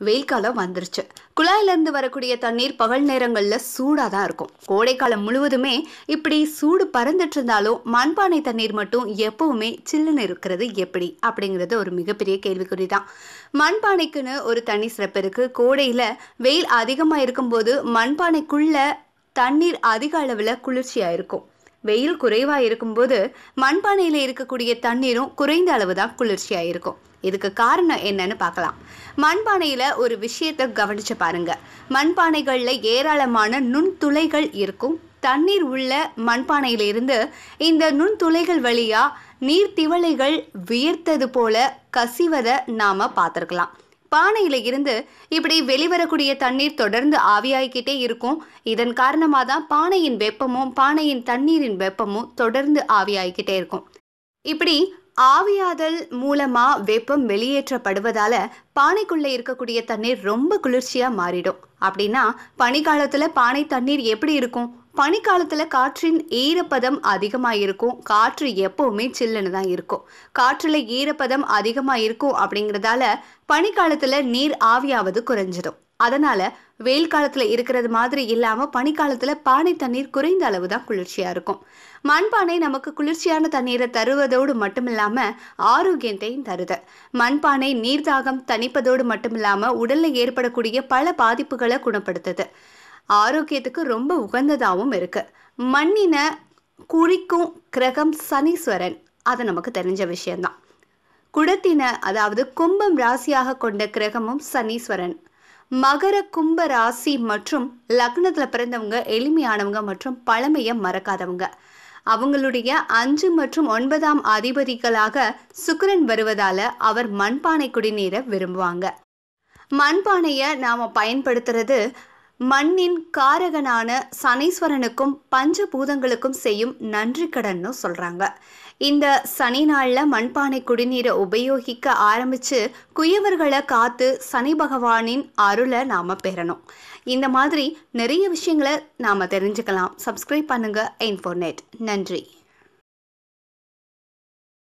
வெயில் காலம் வந்துருச்சு. குழாயிலிருந்து வரக்கூடிய தண்ணீர் பகல் நேரங்களில் சூடாக தான் இருக்கும் கோடைக்காலம் முழுவதுமே இப்படி சூடு பறந்துட்டு இருந்தாலும் மண்பானை தண்ணீர் மட்டும் எப்பவுமே சில்லுன்னு இருக்கிறது எப்படி? அப்படிங்கிறது ஒரு மிகப்பெரிய கேள்விக்குறி தான் மண்பானைக்குன்னு ஒரு தனி சிறப்பு இருக்குது கோடையில் வெயில் அதிகமாக இருக்கும்போது மண்பானைக்குள்ளே தண்ணீர் அதிக அளவில் குளிர்ச்சியாக இருக்கும். வெயில் குறைவாக இருக்கும்போது மண்பானையில் இருக்கக்கூடிய தண்ணீரும் குறைந்த அளவு தான் குளிர்ச்சியாக இருக்கும் இதுக்கு காரணம் என்னன்னு பார்க்கலாம். மண்பானையில் ஒரு விஷயத்தை கவனிச்சு பாருங்க. மண்பானைகளில் ஏராளமான நுண்துளைகள் இருக்கும். தண்ணீர் உள்ள மண்பானையிலிருந்து இந்த நுண்துளைகள் வழியாக நீர் திவளைகள் வியர்த்தது போல கசிவதை நாம் பார்த்துருக்கலாம். பானையில இருந்து இப்படி வெளிவரக்கூடிய தண்ணீர் தொடர்ந்து ஆவியாகிக்கிட்டே இருக்கும். இதன் காரணமாக தான் பானையின் வெப்பமும் பானையின் தண்ணீரின் வெப்பமும் தொடர்ந்து ஆவியாகிக்கிட்டே இருக்கும். இப்படி ஆவியாதல் மூலமா வெப்பம் வெளியேற்றப்படுவதால பானைக்குள்ள இருக்கக்கூடிய தண்ணீர் ரொம்ப குளிர்ச்சியா மாறிடும். அப்படின்னா பனிக்காலத்துல பானை தண்ணீர் எப்படி இருக்கும்? பனிக்காலத்தில் காற்றின் ஈரப்பதம் அதிகமாக இருக்கும் காற்று எப்போவுமே சில்லுன்னு தான் இருக்கும். காற்றில் ஈரப்பதம் அதிகமாக இருக்கும் அப்படிங்கிறதால பனிக்காலத்தில் நீர் ஆவியாவது குறைஞ்சிடும். அதனால வெயில் காலத்தில் இருக்கிறது மாதிரி இல்லாமல் பனிக்காலத்தில் பானை தண்ணீர் குறைந்த அளவு தான் குளிர்ச்சியாக இருக்கும். மண்பானை நமக்கு குளிர்ச்சியான தண்ணீரை தருவதோடு மட்டுமில்லாம ஆரோக்கியத்தையும் தருது. மண்பானை நீர்தாகம் தணிப்பதோடு மட்டும் இல்லாமல் உடலில் ஏற்படக்கூடிய பல பாதிப்புகளை குணப்படுத்துது. ஆரோக்கியத்துக்கு ரொம்ப உகந்ததாகவும் இருக்கு. மண்ணினை குறிக்கும் கிரகம் சனீஸ்வரன். அது நமக்கு தெரிஞ்ச விஷயம்தான். குடத்தின அதாவது கும்பம் ராசியாக கொண்ட கிரகமும் சனீஸ்வரன். மகர கும்ப ராசி மற்றும் லக்னத்தில் பிறந்தவங்க எளிமையானவங்க மற்றும் பழமையை மறக்காதவங்க. அவங்களுடைய அஞ்சு மற்றும் ஒன்பதாம் அதிபதிகளாக சுக்கிரன் வருவதால அவர் மண்பானை குடிநீரை விரும்புவாங்க. மண்பானையை நாம் பயன்படுத்துறது மண்ணின் காரகனான சனீஸ்வரனுக்கும் பஞ்சபூதங்களுக்கும் செய்யும் நன்றி கடன்னு சொல்கிறாங்க இந்த சனி நாளில் மண்பானை குடிநீரை உபயோகிக்க ஆரம்பித்து குயவர்களை காத்து சனி பகவானின் அருளை நாம் பெறணும். இந்த மாதிரி நிறைய விஷயங்களை நாம் தெரிஞ்சுக்கலாம். சப்ஸ்கிரைப் பண்ணுங்கள் இன்ஃபோர்நெட் நன்றி.